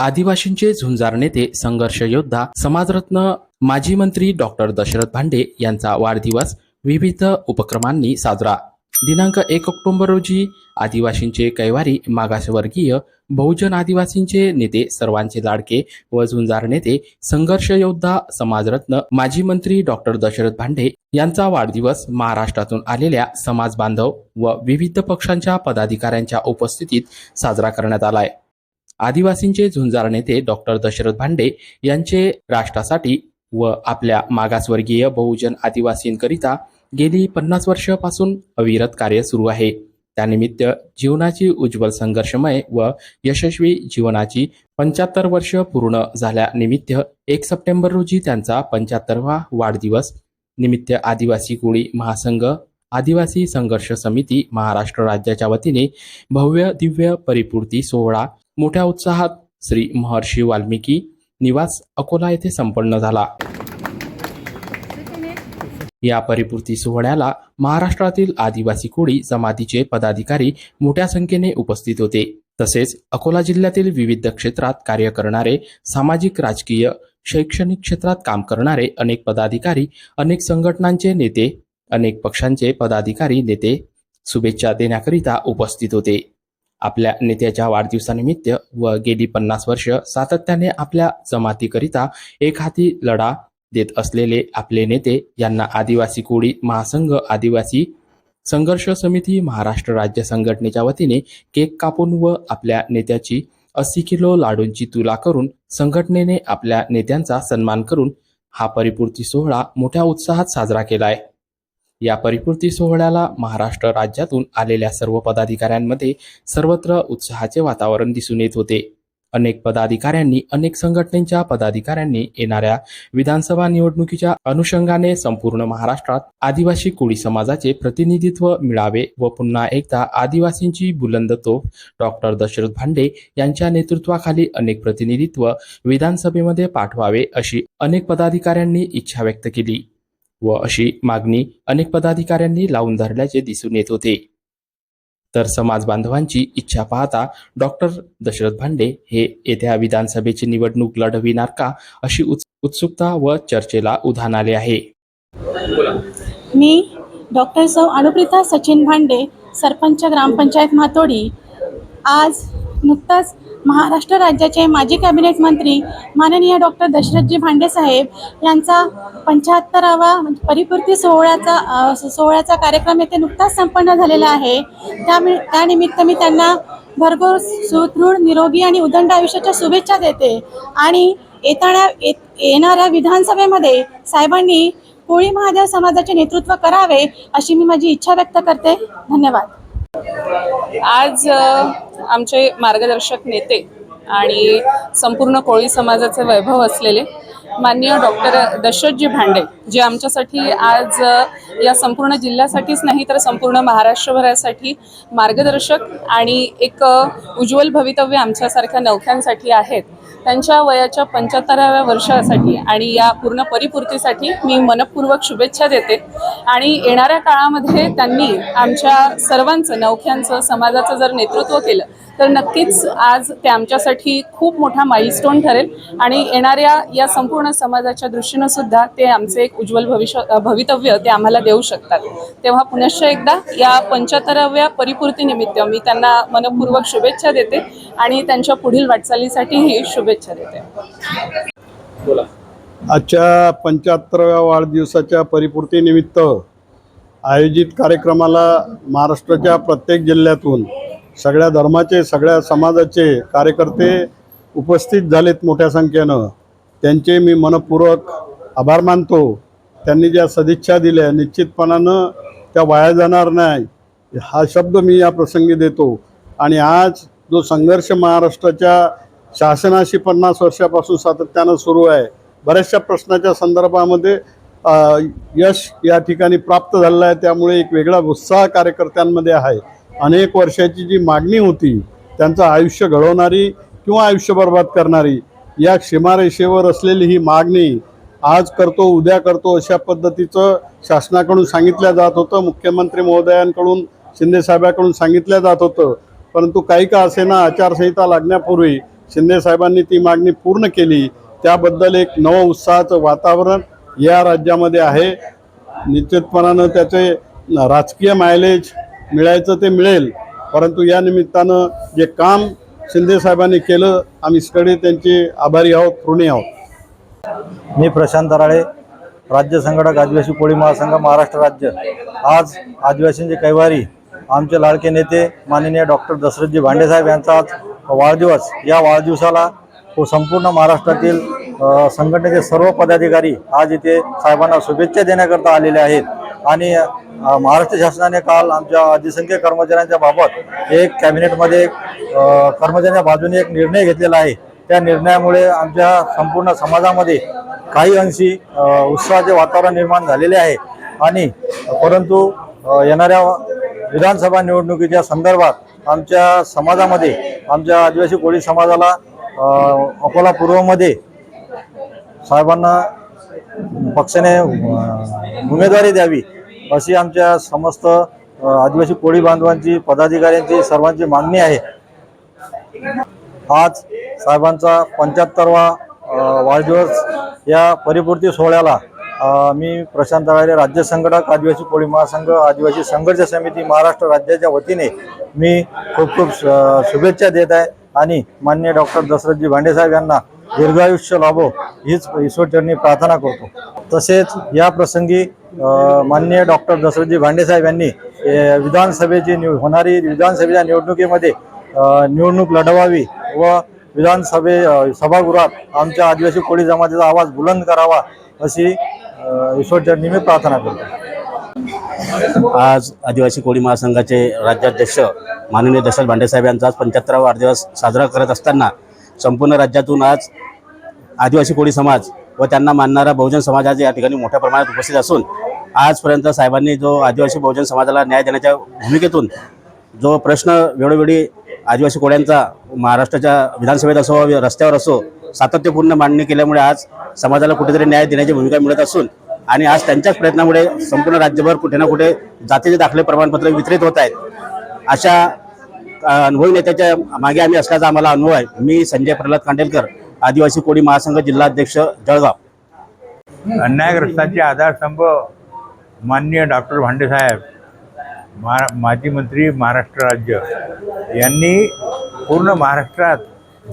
आदिवासींचे झुंजार नेते संघर्ष योद्धा समाजरत्न माजी मंत्री डॉक्टर दशरथ भांडे यांचा वाढदिवस विविध उपक्रमांनी साजरा. दिनांक एक ऑक्टोबर रोजी आदिवासींचे कैवारी मागासवर्गीय बहुजन आदिवासींचे नेते सर्वांचे लाडके व झुंजार नेते संघर्ष योद्धा समाजरत्न माजी मंत्री डॉक्टर दशरथ भांडे यांचा वाढदिवस महाराष्ट्रातून आलेल्या समाज बांधव व विविध पक्षांच्या पदाधिकाऱ्यांच्या उपस्थितीत साजरा करण्यात आलाय. आदिवासींचे झुंजार नेते डॉक्टर दशरथ भांडे यांचे राष्ट्रासाठी व आपल्या मागासवर्गीय बहुजन आदिवासींकरिता गेली पन्नास वर्षापासून अविरत कार्य सुरू आहे. त्यानिमित्त जीवनाची उज्ज्वल संघर्षमय व यशस्वी जीवनाची पंच्याहत्तर वर्ष पूर्ण झाल्यानिमित्त एक सप्टेंबर रोजी त्यांचा पंच्याहत्तरवा वाढदिवस निमित्त आदिवासी कोळी महासंघ आदिवासी संघर्ष समिती महाराष्ट्र राज्याच्या वतीने भव्य दिव्य परिपूर्ती सोहळा मोठ्या उत्साहात श्री महर्षी वाल्मिकी निवास अकोला येथे संपन्न झाला. या परिपूर्ती सोहळ्याला महाराष्ट्रातील आदिवासी कोळी जमातीचे पदाधिकारी मोठ्या संख्येने उपस्थित होते. तसेच अकोला जिल्ह्यातील विविध क्षेत्रात कार्य करणारे सामाजिक राजकीय शैक्षणिक क्षेत्रात काम करणारे अनेक पदाधिकारी अनेक संघटनांचे नेते अनेक पक्षांचे पदाधिकारी नेते शुभेच्छा देण्याकरिता उपस्थित होते. आपल्या नेत्याच्या वाढदिवसानिमित्त व गेली पन्नास वर्ष सातत्याने आपल्या जमातीकरिता एक हाती लढा देत असलेले आपले नेते यांना आदिवासी कोळी महासंघ आदिवासी संघर्ष समिती महाराष्ट्र राज्य संघटनेच्या वतीने केक कापून व आपल्या नेत्याची अस्सी किलो लाडूंची तुला करून संघटनेने आपल्या नेत्यांचा सन्मान करून हा परिपूर्ती सोहळा मोठ्या उत्साहात साजरा केलाय. या परिपूर्ती सोहळ्याला महाराष्ट्र राज्यातून आलेल्या सर्व पदाधिकाऱ्यांमध्ये सर्वत्र उत्साहाचे वातावरण दिसून येत होते. अनेक पदाधिकाऱ्यांनी अनेक संघटनेच्या पदाधिकाऱ्यांनी येणाऱ्या विधानसभा निवडणुकीच्या अनुषंगाने संपूर्ण महाराष्ट्रात आदिवासी कोळी समाजाचे प्रतिनिधित्व मिळावे व पुन्हा एकदा आदिवासींची बुलंद तोफ डॉक्टर दशरथ भांडे यांच्या नेतृत्वाखाली अनेक प्रतिनिधित्व विधानसभेमध्ये पाठवावे अशी अनेक पदाधिकाऱ्यांनी इच्छा व्यक्त केली. व अशी मागणी अनेक पदाधिकाऱ्यांनी लावून धरल्याचे दिसून येत होते. तर समाज बांधवांची इच्छा पाहता डॉक्टर दशरथ भांडे हे येत्या विधानसभेची निवडणूक लढविणार का अशी उत्सुकता व चर्चेला उधाण आले आहे. मी डॉक्टर सौ अनुप्रिता सचिन भांडे सरपंच ग्रामपंचायत मातोडी आज नुकताच महाराष्ट्र राज्याचे माजी कॅबिनेट मंत्री माननीय डॉक्टर दशरथजी भांडे साहेब यांचा पंच्याहत्तरावा परिपूर्ती सोहळ्याचा सोहळ्याचा कार्यक्रम येथे नुकताच संपन्न झालेला आहे. त्यामि त्यानिमित्त मी त्यांना भरघोस सुदृढ निरोगी आणि उदंड आयुष्याच्या शुभेच्छा देते. आणि येताना येत येणाऱ्या विधानसभेमध्ये साहेबांनी कोळी महादेव समाजाचे नेतृत्व करावे अशी मी माझी इच्छा व्यक्त करते. धन्यवाद. आज आमचे मार्गदर्शक नेते आणि संपूर्ण कोळी समाजाचे वैभव असलेले माननीय डॉक्टर दशरथजी भांडे जे आमच्यासाठी आज या संपूर्ण जिल्ह्यासाठीच नाही तर संपूर्ण महाराष्ट्रभरासाठी मार्गदर्शक आणि एक उज्ज्वल भवितव्य आमच्यासारख्या नौख्यांसाठी आहेत. त्यांच्या वयाच्या पंच्याहत्तराव्या वर्षासाठी आणि या पूर्ण परिपूर्तीसाठी मी मनपूर्वक शुभेच्छा देते. आणि येणाऱ्या काळामध्ये त्यांनी आमच्या सर्वांचं नौख्यांचं समाजाचं जर नेतृत्व केलं तर नक्कीच आज ते आमच्यासाठी खूप मोठा माइलस्टोन ठरेल. आणि येणाऱ्या या संपूर्ण समाजाच्या दृष्टीनं सुद्धा ते आमचे एक उज्ज्वल भविष्य भवितव्य ते आम्हाला देऊ शकतात. तेव्हा पुनश्च एकदा या पंच्याहत्तराव्या परिपूर्तीनिमित्त मी त्यांना मनपूर्वक शुभेच्छा देते आणि त्यांच्या पुढील वाटचालीसाठीही शुभेच्छा देते. आजच्या पंच्याहत्तराव्या वाढदिवसाच्या परिपूर्तीनिमित्त आयोजित कार्यक्रमाला महाराष्ट्राच्या प्रत्येक जिल्ह्यातून सगळ्या धर्माचे सगळ्या समाजाचे कार्यकर्ते उपस्थित झालेत मोठ्या संख्येनं. त्यांचे मी मनपूर्वक आभार मानतो. त्यांनी ज्या सदिच्छा दिल्या निश्चितपणानं त्या वाया जाणार नाही. हा शब्द मी या प्रसंगी देतो. आणि आज जो संघर्ष महाराष्ट्राच्या शासनाशी पन्नास वर्षापासून सातत्यानं सुरू आहे बऱ्याचशा प्रश्नाच्या संदर्भामध्ये यश या ठिकाणी प्राप्त झालेलं आहे. त्यामुळे एक वेगळा उत्साह कार्यकर्त्यांमध्ये आहे. अनेक वर्षाची जी मागणी होती त्यांचं आयुष्य घडवणारी किंवा आयुष्य बर्बाद करणारी या सीमारेषेवर असलेली ही मागणी आज करतो उद्या करतो अशा पद्धतीचं शासनाकडून सांगितलं जात होतं मुख्यमंत्री महोदयांकडून शिंदेसाहेबांकडून सांगितलं जात होतं. परंतु काही का असेना आचारसंहिता लागण्यापूर्वी शिंदेसाहेबांनी ती मागणी पूर्ण केली त्याबद्दल एक नव उत्साहाचं वातावरण या राज्यामध्ये आहे. निश्चितपणानं त्याचे राजकीय मायलेज मिळायचं ते मिळेल परंतु या निमित्तानं जे काम शिंदे साहेबांनी केलं. आम्ही सगळे त्यांचे आभारी आहोत ऋणी आहोत. मी प्रशांत राळे राज्य संघटक आदिवासी कोळी महासंघ महाराष्ट्र राज्य. आज आदिवासींचे कैवारी आमचे लाडके नेते माननीय डॉक्टर दशरथजी भांडेसाहेब यांचा आज वाढदिवस. या वाढदिवसाला व संपूर्ण महाराष्ट्रातील संघटनेचे सर्व पदाधिकारी आज इथे साहेबांना शुभेच्छा देण्याकरता आलेले आहेत. आणि महाराष्ट्र शासनाने काल आमच्या अधिसंख्य कर्मचाऱ्यांच्या बाबत एक कॅबिनेटमध्ये कर्मचाऱ्यांच्या बाजूने एक निर्णय घेतलेला आहे. त्या निर्णयामुळे आमच्या संपूर्ण समाजामध्ये काही अंशी उत्साहाचे वातावरण निर्माण झालेले आहे. आणि परंतु येणाऱ्या विधानसभा निवडणुकीच्या संदर्भात आमच्या समाजामध्ये आमच्या आदिवासी कोळी समाजाला अकोला पूर्वमध्ये साहेबांना पक्षाने उमेदवारी द्यावी अशी आमच्या समस्त आदिवासी कोळी बांधवांची पदाधिकाऱ्यांची सर्वांची मागणी आहे. आज साहेबांचा पंच्याहत्तरवा वाढदिवस या परिपूर्ती सोहळ्याला मी प्रशांत राहिले राज्य संघटक आदिवासी कोळी महासंघ आदिवासी संघर्ष समिती महाराष्ट्र राज्याच्या वतीने मी खूप खूप श- शुभेच्छा देत आहे. आणि माननीय डॉक्टर दशरथजी भांडेसाहेब यांना दीर्घायुष्य लाभो हीच ईश्वरचरणी प्रार्थना करतो. तसेच या प्रसंगी मान्य माननीय डॉक्टर दशरथजी भांडेसाहेब यांनी विधानसभेची निव होणारी विधानसभेच्या निवडणुकीमध्ये निवडणूक लढवावी व विधानसभे सभागृहात आमच्या आदिवासी कोळी जमातीचा आवाज बुलंद करावा अशी ईश्वरचरणी मी प्रार्थना करतो. आज आदिवासी कोळी महासंघाचे राज्याध्यक्ष माननीय दशरथ भांडेसाहेब यांचा आज पंच्याहत्तरावा वाढदिवस साजरा करत असताना संपूर्ण राज्यातून आज आदिवासी कोळी समाज व त्यांना मानणारा बहुजन समाज आज या ठिकाणी मोठ्या प्रमाणात उपस्थित असून आजपर्यंत साहेबांनी जो आदिवासी बहुजन समाजाला न्याय देण्याच्या भूमिकेतून जो प्रश्न वेळोवेळी आदिवासी कोळ्यांचा महाराष्ट्राच्या विधानसभेत असो रस्त्यावर असो सातत्यपूर्ण मांडणी केल्यामुळे आज समाजाला कुठेतरी न्याय देण्याची भूमिका मिळत असून आणि आज त्यांच्याच प्रयत्नामुळे संपूर्ण राज्यभर कुठे ना कुठे जातीचे दाखले प्रमाणपत्र वितरित होत आहेत. अशा अनुभवी नेत्याच्या मागे आम्ही असल्याचा आम्हाला अनुभव आहे. मी संजय प्रल्हाद कांडेलकर आदिवासी कोळी महासंघ जिल्हाध्यक्ष जळगाव. अन्यायग्रस्तांचे आधारस्तंभ माननीय डॉक्टर भांडेसाहेब मा माजी मंत्री महाराष्ट्र राज्य यांनी पूर्ण महाराष्ट्रात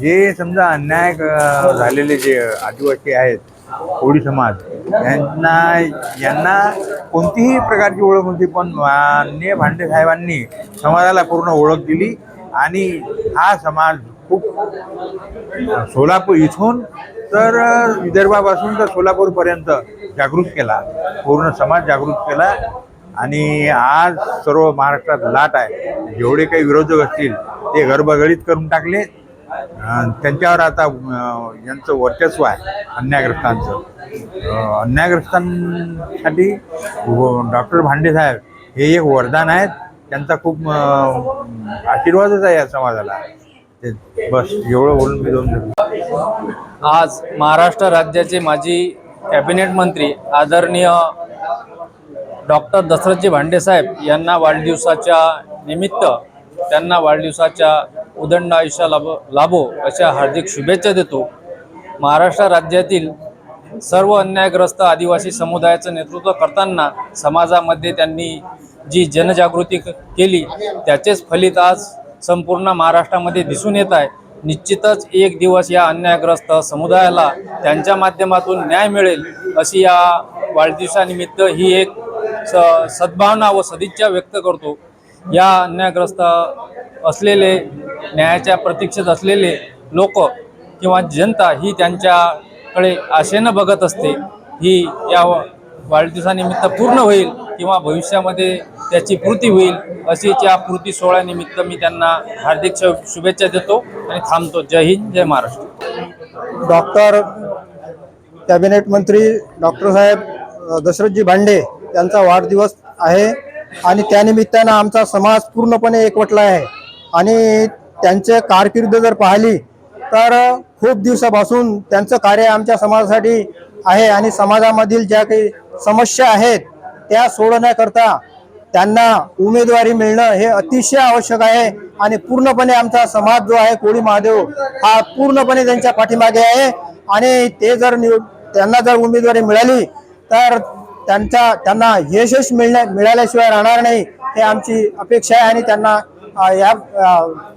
जे समजा अन्याय झालेले जे आदिवासी आहेत कोळी समाज. यांना यांना कोणतीही प्रकारची ओळख नव्हती पण मान्य भांडे साहेबांनी समाजाला पूर्ण ओळख दिली आणि हा समाज खूप सोलापूर इथून तर विदर्भापासून तर सोलापूरपर्यंत जागृत केला. पूर्ण समाज जागृत केला आणि आज सर्व महाराष्ट्रात लाट आहे. जेवढे काही विरोधक असतील ते गर्भगळीत करून टाकले. त्यांच्यावर आता यांचं वर्चस्व आहे अन्यायग्रस्तांचं. अन्यायग्रस्तांसाठी डॉक्टर भांडेसाहेब हे एक वरदान आहेत. त्यांचा खूप आशीर्वादच आहे या समाजाला. ते बस एवढं बोलून मी दोन आज महाराष्ट्र राज्याचे माजी कॅबिनेट मंत्री आदरणीय डॉक्टर दशरथजी भांडेसाहेब यांना वाढदिवसाच्या निमित्त त्यांना वाढदिवसाच्या उदंड आयुष्य लाभो लाभो अशा हार्दिक शुभेच्छा देतो. महाराष्ट्र राज्यातील सर्व अन्यायग्रस्त आदिवासी समुदायाचं नेतृत्व करताना समाजामध्ये त्यांनी जी जनजागृती क- केली त्याचेच फलित आज संपूर्ण महाराष्ट्रामध्ये दिसून येत आहे. निश्चितच एक दिवस या अन्यायग्रस्त समुदायाला त्यांच्या माध्यमातून न्याय मिळेल अशी या वाढदिवसानिमित्त ही एक स सद्भावना व सदिच्छा व्यक्त करतो. या अन्यायग्रस्त असलेले न्यायाच्या प्रतीक्षेत असलेले लोक किंवा जनता ही त्यांच्याकडे आशेनं बघत असते ही या वाढदिवसानिमित्त पूर्ण होईल किंवा भविष्यामध्ये त्याची पूर्ती होईल अशीच या पूर्ती सोहळ्यानिमित्त मी त्यांना हार्दिक शुभेच्छा देतो आणि थांबतो. जय हिंद जय महाराष्ट्र. डॉक्टर कॅबिनेट मंत्री डॉक्टर साहेब दशरथजी भांडे यांचा वाढदिवस आहे. आणि त्यानिमित्तानं आमचा समाज पूर्णपणे एकवटला आहे आणि त्यांचे कारकिर्द जर पाहिली तर खूप दिवसापासून त्यांचं कार्य आमच्या समाजासाठी आहे आणि समाजामधील ज्या काही समस्या आहेत त्या सोडवण्याकरता त्यांना उमेदवारी मिळणं हे अतिशय आवश्यक आहे. आणि पूर्णपणे आमचा समाज जो आहे कोळी महादेव हा पूर्णपणे त्यांच्या पाठीमागे आहे. आणि ते जर निव त्यांना जर उमेदवारी मिळाली तर त्यांचा त्यांना यशच मिळण्या मिळाल्याशिवाय राहणार नाही हे आमची अपेक्षा आहे आणि त्यांना या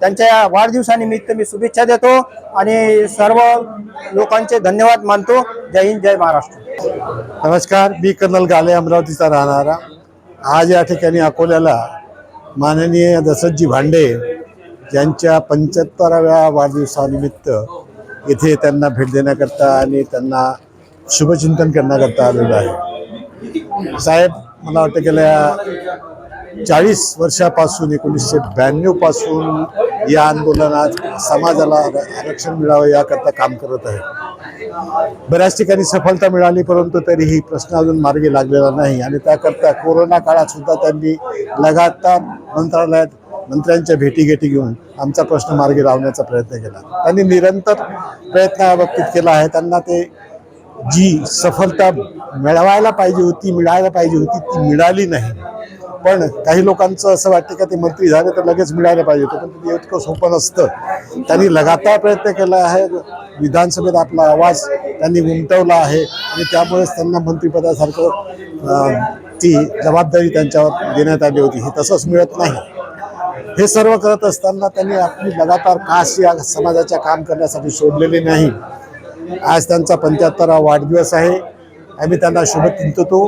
त्यांच्या या वाढदिवसानिमित्त मी शुभेच्छा देतो आणि सर्व लोकांचे धन्यवाद मानतो. जय हिंद जय महाराष्ट्र. नमस्कार मी कर्नल गाले अमरावतीचा राहणारा. आज या ठिकाणी अकोल्याला माननीय दशरथजी भांडे यांच्या पंच्याहत्तराव्या वाढदिवसानिमित्त इथे त्यांना भेट देण्याकरता आणि त्यांना शुभचिंतन करण्याकरता आलेलो आहे. साहेब मला वाटतं गेल्या चाळीस वर्षापासून एकोणीसशे ब्याण्णवपासून या आंदोलनात समाजाला आरक्षण मिळावं याकरता काम करत आहे. बऱ्याच ठिकाणी सफलता मिळाली परंतु तरीही प्रश्न अजून मार्गी लागलेला नाही आणि त्याकरता कोरोना काळात सुद्धा त्यांनी लगातार मंत्रालयात मंत्र्यांच्या भेटीगेटी घेऊन आमचा प्रश्न मार्गी लावण्याचा प्रयत्न केला. त्यांनी निरंतर प्रयत्न या बाबतीत केला आहे. त्यांना ते जी सफलता मिळवायला पाहिजे होती मिळायला पाहिजे होती ती मिळाली नाही. पण काही लोकांचं असं वाटतं का ते मंत्री झाले तर लगेच मिळायला पाहिजे होतं. पण ते इतकं सोपं नसतं. त्यांनी लगातार प्रयत्न केला आहे. विधानसभेत आपला आवाज त्यांनी उमटवला आहे. आणि त्यामुळेच त्यांना मंत्रिपदासारखं ती जबाबदारी त्यांच्यावर देण्यात आली होती. हे तसंच मिळत नाही. हे सर्व करत असताना त्यांनी आपली लगातार कास या समाजाच्या काम करण्यासाठी सोडलेली नाही. आज त्यांचा पंच्याहत्तरावा वाढदिवस आहे. आम्ही त्यांना शुभचिंततो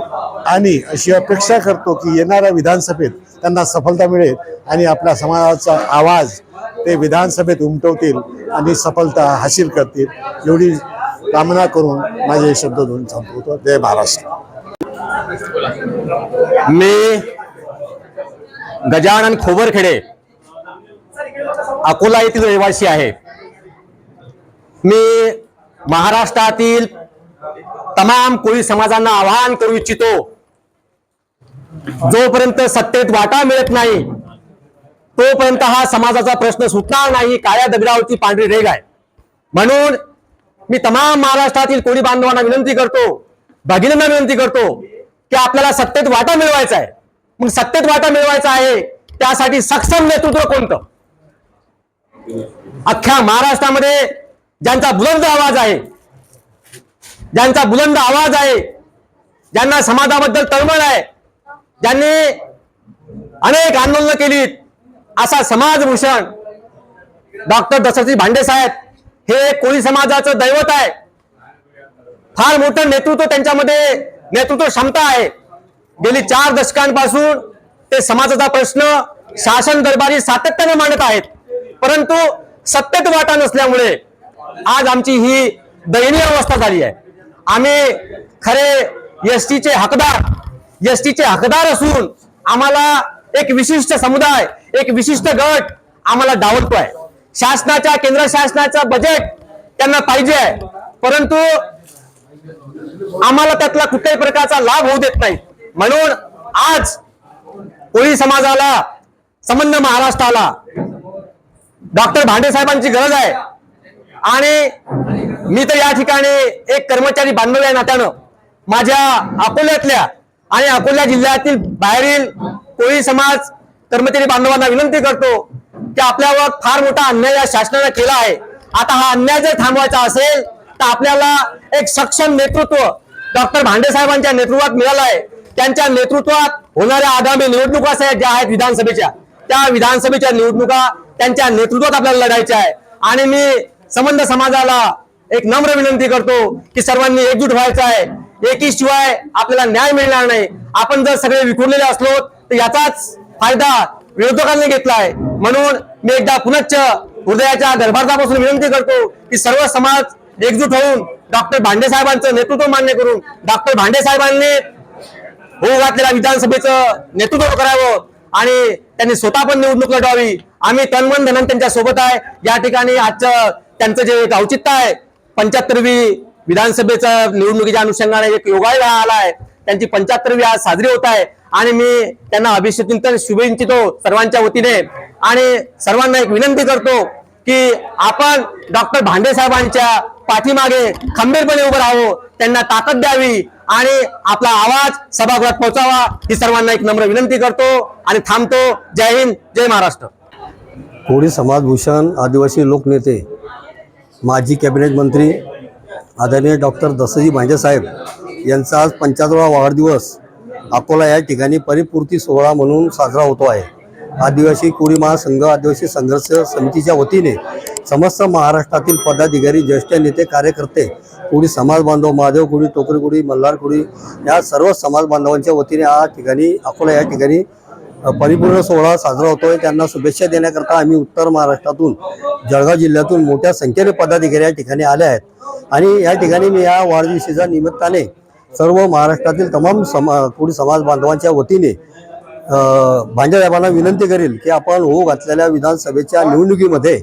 आणि अशी अपेक्षा करतो की येणाऱ्या विधानसभेत त्यांना सफलता मिळेल आणि आपल्या समाजाचा आवाज ते विधानसभेत उमटवतील आणि सफलता हासिल करतील. एवढी कामना करून माझे शब्द दोन संपवतो जय महाराष्ट्र. मी गजानन खोबरखेडे अकोला येथील रहिवासी आहे. मी महाराष्ट्रातील तमाम कोळी समाजांना आवाहन करू इच्छितो. जोपर्यंत सत्तेत वाटा मिळत नाही तोपर्यंत हा समाजाचा प्रश्न सुटणार नाही काळ्या दगडावरती पांढरी रेग आहे. म्हणून मी तमाम महाराष्ट्रातील कोळी बांधवांना विनंती करतो भगिनींना विनंती करतो की आपल्याला सत्तेत वाटा मिळवायचा आहे. मग सत्तेत वाटा मिळवायचा आहे त्यासाठी सक्षम नेतृत्व कोणतं? अख्ख्या महाराष्ट्रामध्ये ज्यांचा बुलंद आवाज आहे ज्यांचा बुलंद आवाज आहे ज्यांना समाजाबद्दल तळमळ आहे ज्यांनी अनेक आंदोलनं केलीत असा समाजभूषण डॉक्टर दशरथी भांडे साहेब हे कोळी समाजाचं दैवत आहे. फार मोठं नेतृत्व त्यांच्यामध्ये नेतृत्व क्षमता आहे. गेली चार दशकांपासून ते समाजाचा प्रश्न शासन दरबारी सातत्याने मांडत आहेत. परंतु सत्तेत वाटा नसल्यामुळे आज आमची ही दयनीय अवस्था झाली आहे. आम्ही खरे एस चे हकदार एस चे हकदार असून आम्हाला एक विशिष्ट समुदाय एक विशिष्ट गट आम्हाला डावलतोय. शासनाच्या केंद्र शासनाचा बजेट त्यांना पाहिजे आहे. परंतु आम्हाला त्यातला कुठल्याही प्रकारचा लाभ होऊ देत नाही. म्हणून आज कोळी समाजाला संबंध महाराष्ट्राला डॉक्टर भांडे साहेबांची गरज आहे. आणि मी तर या ठिकाणी एक कर्मचारी बांधव या नात्यानं. माझ्या अकोल्यातल्या आणि अकोला जिल्ह्यातील बाहेरील कोळी समाज कर्मचारी बांधवांना विनंती करतो की आपल्यावर फार मोठा अन्याय या शासनाने केला आहे. आता हा अन्याय जर थांबवायचा असेल तर आपल्याला एक सक्षम नेतृत्व डॉक्टर भांडे साहेबांच्या नेतृत्वात मिळालं आहे. त्यांच्या नेतृत्वात होणाऱ्या आगामी निवडणुका ज्या आहेत विधानसभेच्या त्या विधानसभेच्या निवडणुका त्यांच्या नेतृत्वात आपल्याला लढायच्या आहे आणि मी संबंध समाजाला एक नम्र विनंती करतो की सर्वांनी एकजूट व्हायचं आहे. एकीशिवाय आपल्याला न्याय मिळणार नाही. आपण जर सगळे विखुरलेले असलो तर याचाच फायदा विरोधकांनी घेतला आहे. म्हणून मी एकदा पुनश्च हृदयाच्या गर्भार्थापासून विनंती करतो की सर्व समाज एकजूट होऊन डॉक्टर भांडे साहेबांचं नेतृत्व मान्य करून डॉक्टर भांडे साहेबांनी होऊ घातलेल्या विधानसभेचं नेतृत्व करावं आणि त्यांनी स्वतः पण निवडणूक लढवावी. आम्ही तनमन धनन त्यांच्यासोबत आहे. या ठिकाणी आजचं त्यांचं जे एक औचित्य आहे पंच्याहत्तरवी विधानसभेचा निवडणुकीच्या अनुषंगाने एक योगायोग आला आहे त्यांची पंच्याहत्तरवी आज साजरी होत आहे. आणि मी त्यांना अभिषेचिंतन शुभेच्छितो सर्वांच्या वतीने. आणि सर्वांना एक विनंती करतो की आपण डॉक्टर भांडे साहेबांच्या पाठीमागे खंबीरपणे उभं राहावं त्यांना ताकद द्यावी आणि आपला आवाज सभागृहात पोहोचावा ही सर्वांना एक नम्र विनंती करतो आणि थांबतो. जय हिंद जय महाराष्ट्र. कोळी समाजभूषण आदिवासी लोकनेते माजी कॅबिनेट मंत्री आदरणीय डॉक्टर दसजी भांजेसाहेब यांचा आज पंच्याहत्तरावा वाढदिवस अकोला या ठिकाणी परिपूर्ती सोहळा म्हणून साजरा होतो आहे. आदिवासी कोळी महासंघ आदिवासी संघर्ष समितीच्या वतीने समस्त महाराष्ट्रातील पदाधिकारी ज्येष्ठ नेते कार्यकर्ते कोळी समाज बांधव महादेव कोळी टोकरी कोळी मल्हार कोळी या सर्व समाज बांधवांच्या वतीने या ठिकाणी अकोला या ठिकाणी परिपूर्ण सोहळा साजरा होतोय. त्यांना शुभेच्छा देण्याकरता आम्ही उत्तर महाराष्ट्रातून जळगाव जिल्ह्यातून मोठ्या संख्येने पदाधिकारी या ठिकाणी आले आहेत. आणि या ठिकाणी मी या वाढदिवशीच्या निमित्ताने सर्व महाराष्ट्रातील तमाम समा कोळी समाज बांधवांच्या वतीने भांजासाहेबांना विनंती करेल की आपण होऊ घातलेल्या विधानसभेच्या निवडणुकीमध्ये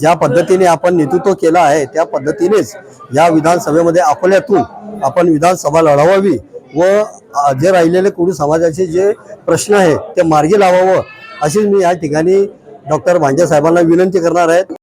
ज्या पद्धतीने आपण नेतृत्व केलं आहे त्या पद्धतीनेच या विधानसभेमध्ये अकोल्यातून आपण विधानसभा लढवावी. व जे राहिलेले कोळी समाजाचे जे प्रश्न आहे ते मार्गी लावावं अशी मी या ठिकाणी डॉक्टर भांजे साहेबांना विनंती करणार आहेत